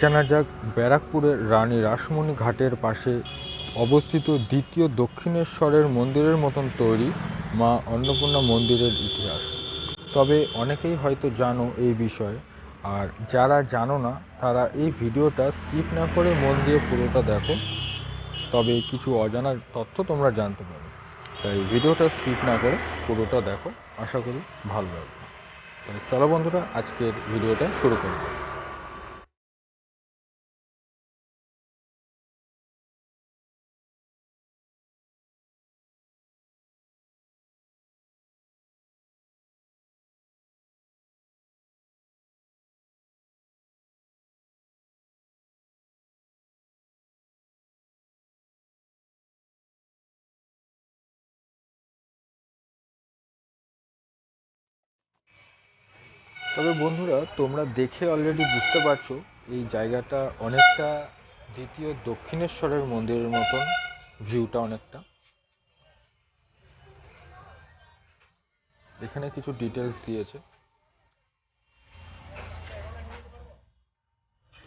জানা যাক, ব্যারাকপুরের রানী রাসমণি ঘাটের পাশে অবস্থিত দ্বিতীয় দক্ষিণেশ্বরের মন্দিরের মতন তৈরি মা অন্নপূর্ণা মন্দিরের ইতিহাস। তবে অনেকেই হয়তো জানো এই বিষয়ে, আর যারা জানো না, তারা এই ভিডিওটা স্কিপ না করে মন দিয়ে পুরোটা দেখো। তবে কিছু অজানা তথ্য তোমরা জানতে পারো। তাই ভিডিওটা স্কিপ না করে পুরোটা দেখো। আশা করি ভালো লাগবে। চলো বন্ধুরা, আজকের ভিডিওটা শুরু করব তবে বন্ধুরা, তোমরা দেখে অলরেডি বুঝতে পারছ, এই জায়গাটা অনেকটা দ্বিতীয় দক্ষিণেশ্বরের মন্দিরের মতন ভিউটা অনেকটা। এখানে কিছু ডিটেলস দিয়েছে।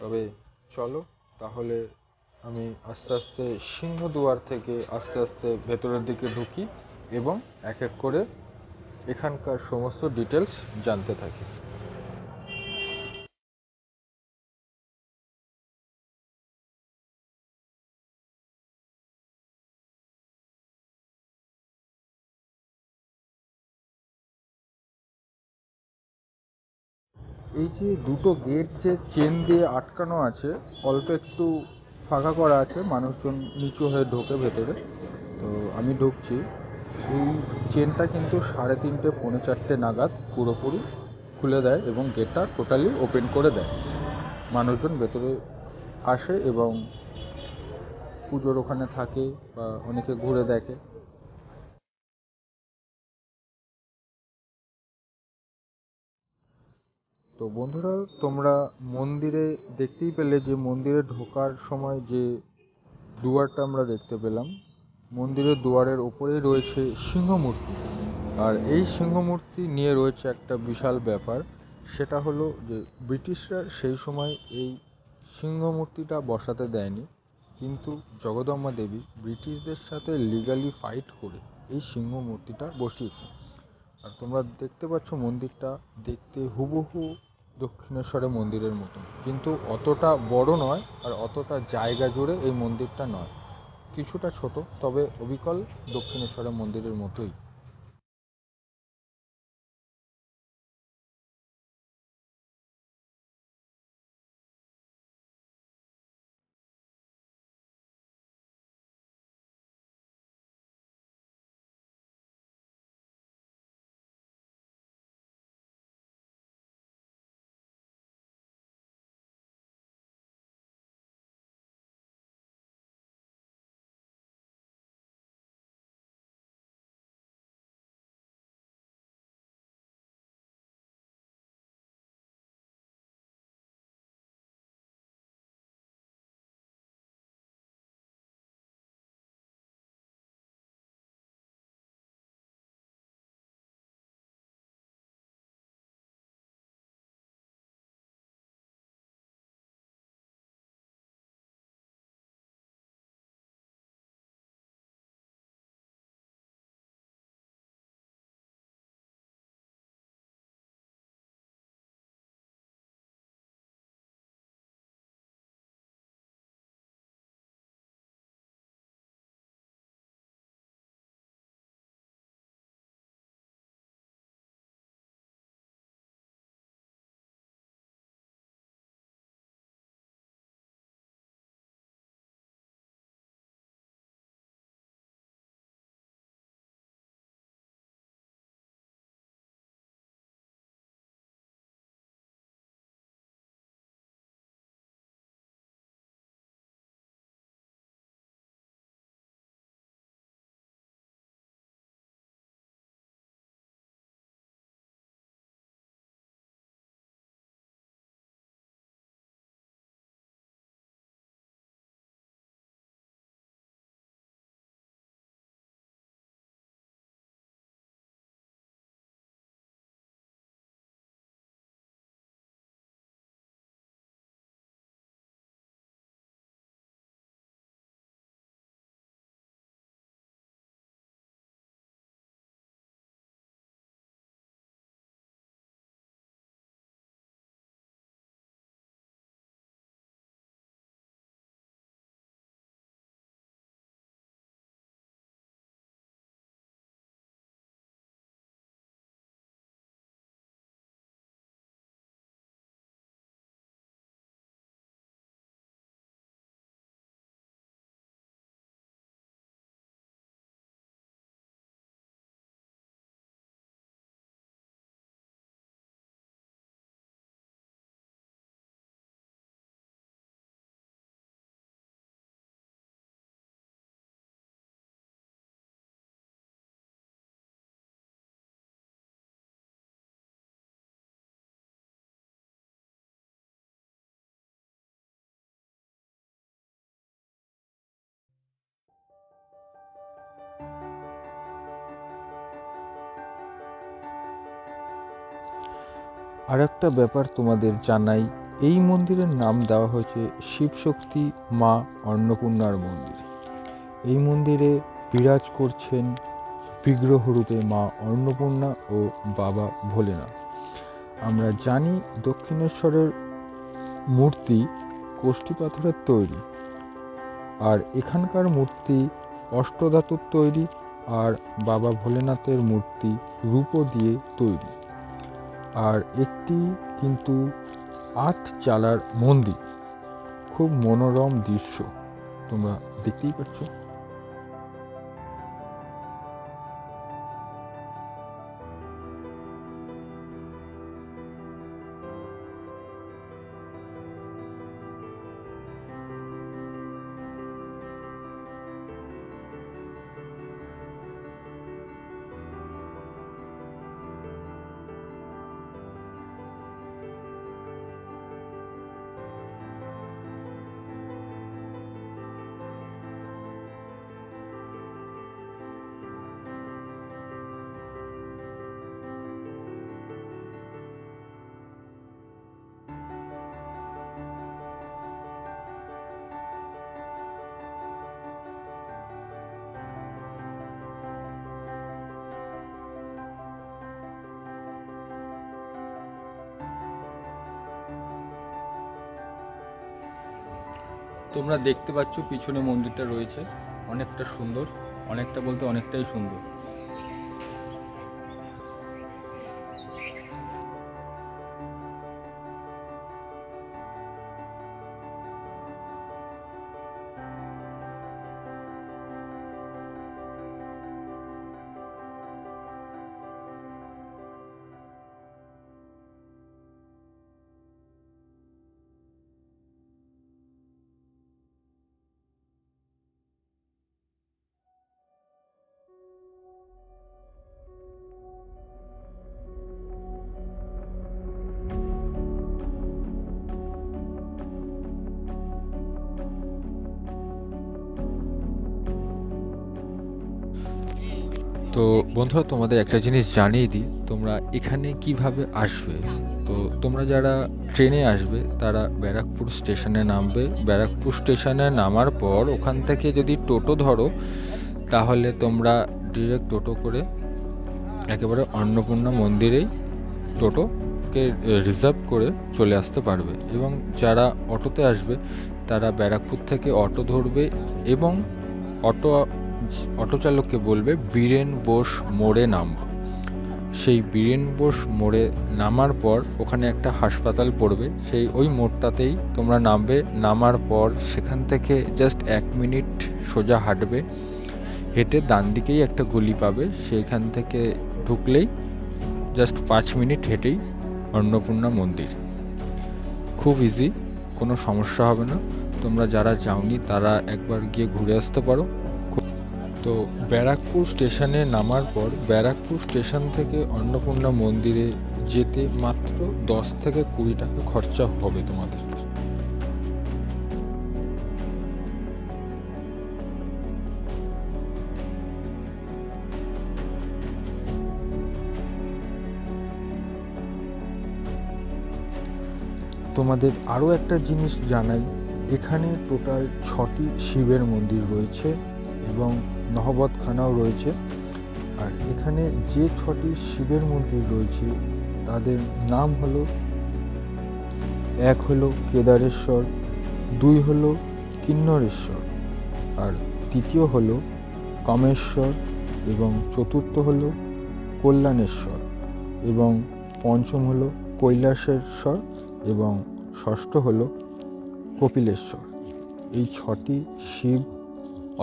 তবে চলো, তাহলে আমি আস্তে আস্তে সিংহদুয়ার থেকে আস্তে আস্তে ভেতরের দিকে ঢুকি এবং এক এক করে এখানকার সমস্ত ডিটেলস জানতে থাকি। এই যে দুটো গেট যে চেন দিয়ে আটকানো আছে, অল্প একটু ফাঁকা করা আছে, মানুষজন নিচু হয়ে ঢোকে ভেতরে। তো আমি ঢুকছি। এই চেনটা কিন্তু সাড়ে তিনটে, পৌনে চারটে নাগাদ পুরোপুরি খুলে দেয় এবং গেটটা টোটালি ওপেন করে দেয়। মানুষজন ভেতরে আসে এবং পুজোর ওখানে থাকে বা অনেকে ঘুরে দেখে। তো বন্ধুরা, তোমরা মন্দিরে দেখতেই পেলে যে মন্দিরে ঢোকার সময় যে দুয়ারটা আমরা দেখতে পেলাম, মন্দিরের দুয়ারের ওপরেই রয়েছে সিংহমূর্তি। আর এই সিংহমূর্তি নিয়ে রয়েছে একটা বিশাল ব্যাপার, সেটা হলো যে ব্রিটিশরা সেই সময় এই সিংহমূর্তিটা বসাতে দেয়নি, কিন্তু জগদম্বা দেবী ব্রিটিশদের সাথে লিগালি ফাইট করে এই সিংহ মূর্তিটা বসিয়েছে আর তোমরা দেখতে পাচ্ছ মন্দিরটা দেখতে হুবহু দক্ষিণেশ্বরের মন্দিরের মতন। কিন্তু অতটা বড় নয় আর অতটা জায়গা জুড়ে এই মন্দিরটা নয়। কিছুটা ছোট, তবে অবিকল দক্ষিণেশ্বরের মন্দিরের মতোই। আর একটা ব্যাপার তোমাদের জানাই, এই মন্দিরের নাম দেওয়া হয়েছে শিবশক্তি মা অন্নপূর্ণার মন্দির। এই মন্দিরে বিরাজ করছেন বিগ্রহরূপে মা অন্নপূর্ণা ও বাবা ভোলেনাথ। আমরা জানি দক্ষিণেশ্বরের মূর্তি কোষ্ঠী পাথরের তৈরি, আর এখানকার মূর্তি অষ্টধাতুর তৈরি, আর বাবা ভোলেনাথের মূর্তি রূপো দিয়ে তৈরি। আর একটি কিন্তু আট চালার মন্দির। খুব মনোরম দৃশ্য। তোমরা দেখতেই পাচ্ছ। তোমরা দেখতে পাচ্ছ পিছনে মন্দিরটা রয়েছে। অনেকটা সুন্দর অনেকটা বলতে অনেকটাই সুন্দর। তো বন্ধুরা তোমাদের একটা জিনিস জানিয়ে দিই। তোমরা এখানে কীভাবে আসবে? তো তোমরা যারা ট্রেনে আসবে, তারা ব্যারাকপুর স্টেশনে নামবে। ব্যারাকপুর স্টেশনে নামার পর ওখান থেকে যদি টোটো ধরো, তাহলে তোমরা ডিরেক্ট টোটো করে একেবারে অন্নপূর্ণা মন্দিরেই টোটোকে রিজার্ভ করে চলে আসতে পারবে। এবং যারা অটোতে আসবে, তারা ব্যারাকপুর থেকে অটো ধরবে এবং অটো অটো চালককে বলবে, বীরেন বোস মোড়ে নামব। সেই বীরেন বোস মোড়ে নামার পর ওখানে একটা হাসপাতাল পড়বে। সেই ওই মোড়টাতেই তোমরা নামবে। নামার পর সেখান থেকে জাস্ট এক মিনিট সোজা হাঁটবে। হেঁটে ডান দিকেই একটা গলি পাবে। সেইখান থেকে ঢুকলেই জাস্ট পাঁচ মিনিট হেঁটেই অন্নপূর্ণা মন্দির। খুব ইজি কোনো সমস্যা হবে না। তোমরা যারা যাওনি, তারা একবার গিয়ে ঘুরে আসতে পারো। তো ব্যারাকপুর স্টেশনে নামার পর ব্যারাকপুর স্টেশন থেকে অন্নপূর্ণা মন্দিরে যেতে মাত্র দশ থেকে কুড়ি টাকা খরচা হবে তোমাদের। তোমাদের আরও একটা জিনিস জানাই, এখানে টোটাল ছটি শিবের মন্দির রয়েছে এবং নহবতখানাও রয়েছে। আর এখানে যে ছটি শিবের মন্দির রয়েছে, তাদের নাম হলো, এক হলো কেদারেশ্বর, দুই হলো কিন্নরেশ্বর, আর তৃতীয় হলো কামেশ্বর, এবং চতুর্থ হলো কল্যাণেশ্বর, এবং পঞ্চম হলো কৈলাসেশ্বর, এবং ষষ্ঠ হলো কপিলেশ্বর। এই ছটি শিব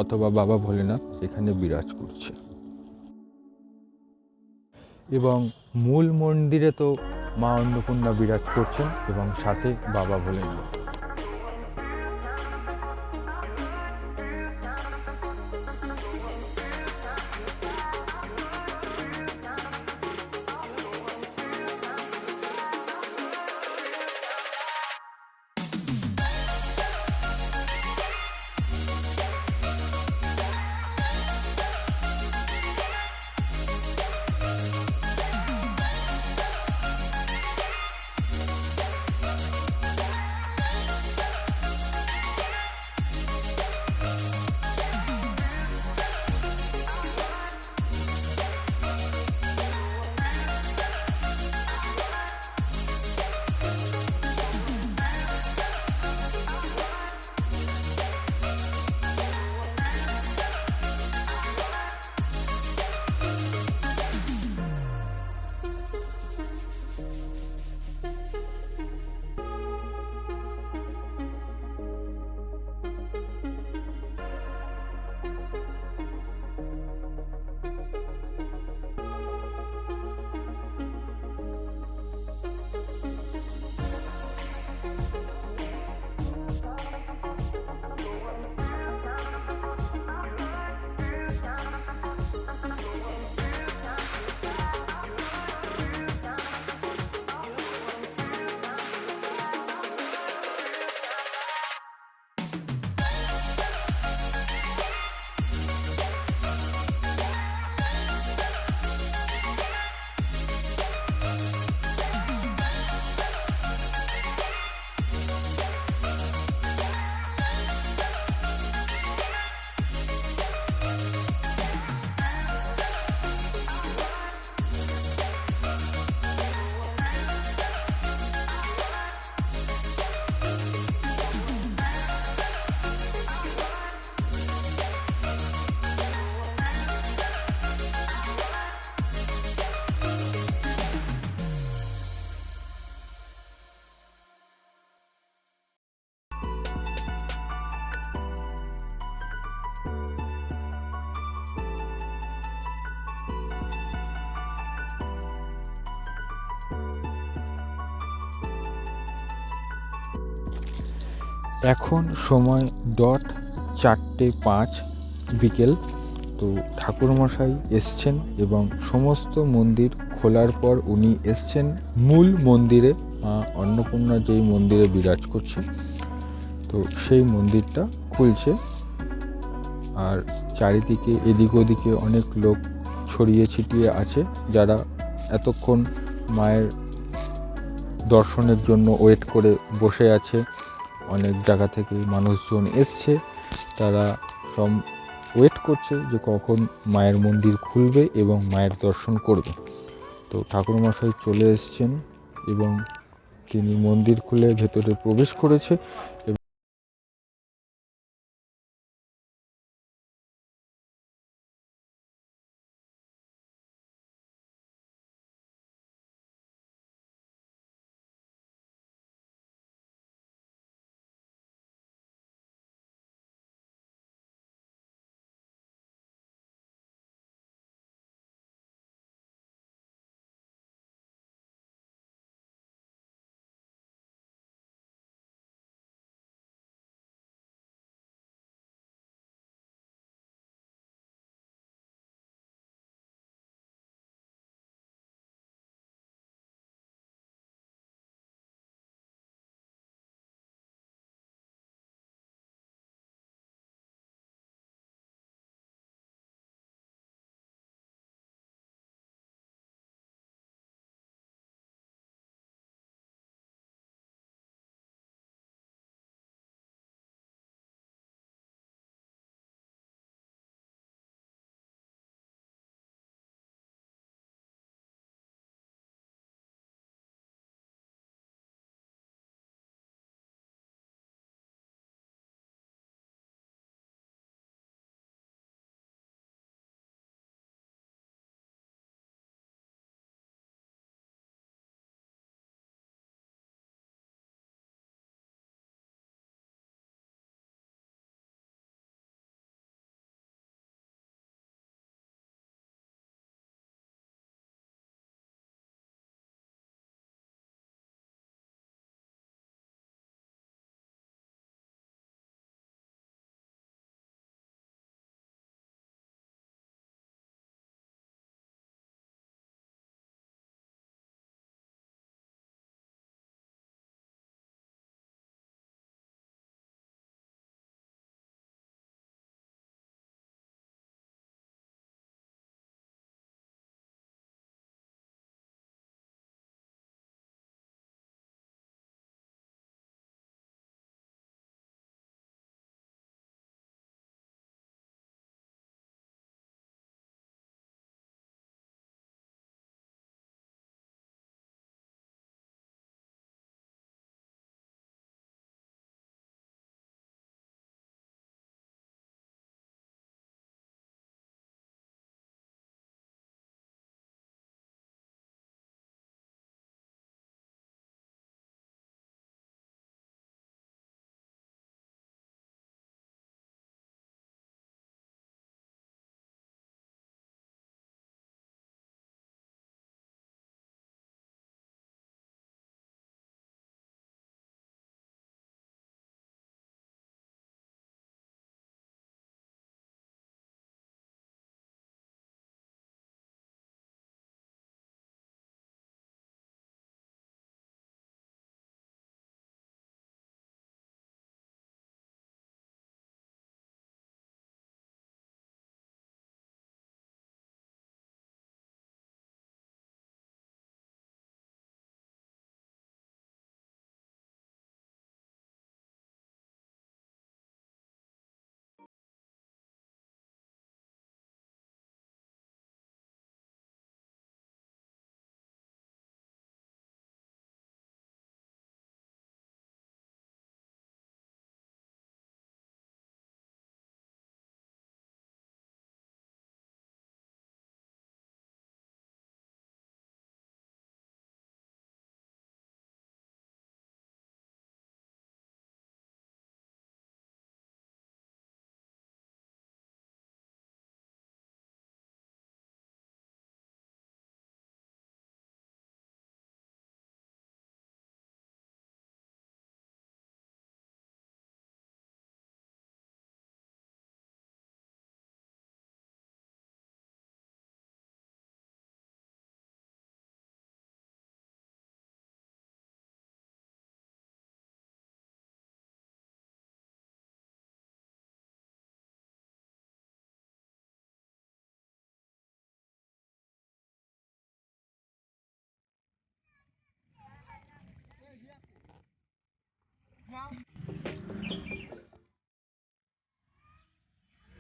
অথবা বাবা ভোলেনাথ এখানে বিরাজ করছে। এবং মূল মন্দিরে তো মা অন্নপূর্ণা বিরাজ করছেন এবং সাথে বাবা ভোলেনাথ। এখন সময় ডট চারটে পাঁচ বিকেল। তো ঠাকুরমশাই এসছেন এবং সমস্ত মন্দির খোলার পর উনি এসছেন মূল মন্দিরে, মা অন্নপূর্ণা যেই মন্দিরে বিরাজ করছে, তো সেই মন্দিরটা খুলছে। আর চারিদিকে এদিক ওদিকে অনেক লোক ছড়িয়ে ছিটিয়ে আছে যারা এতক্ষণ মায়ের দর্শনের জন্য ওয়েট করে বসে আছে। অনেক জায়গা থেকে মানুষজন এসছে, তারা সব ওয়েট করছে যে কখন মায়ের মন্দির খুলবে এবং মায়ের দর্শন করবে। তো ঠাকুরমশাই চলে এসছেন এবং তিনি মন্দির খুলে ভেতরে প্রবেশ করেছে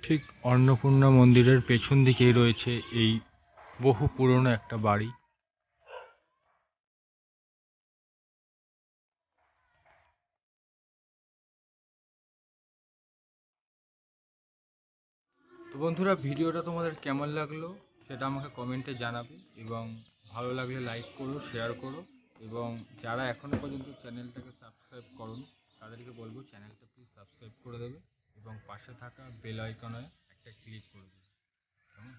ঠিক অন্নপূর্ণা মন্দিরের পেছন দিকেই রয়েছে এই বহু পুরনো একটা বাড়ি। তো বন্ধুরা, ভিডিওটা তোমাদের কেমন লাগল সেটা আমাকে কমেন্টে জানাবে এবং ভালো লাগলে লাইক করো, শেয়ার করো এবং যারা এখনও পর্যন্ত চ্যানেলটাকে সাবস্ক্রাইব করো তাদেরকে বলব চ্যানেলটা প্লিজ সাবস্ক্রাইব করে দেবে এবং পাশে থাকা বেল আইকনে একটা ক্লিক করে দেবে। কেমন?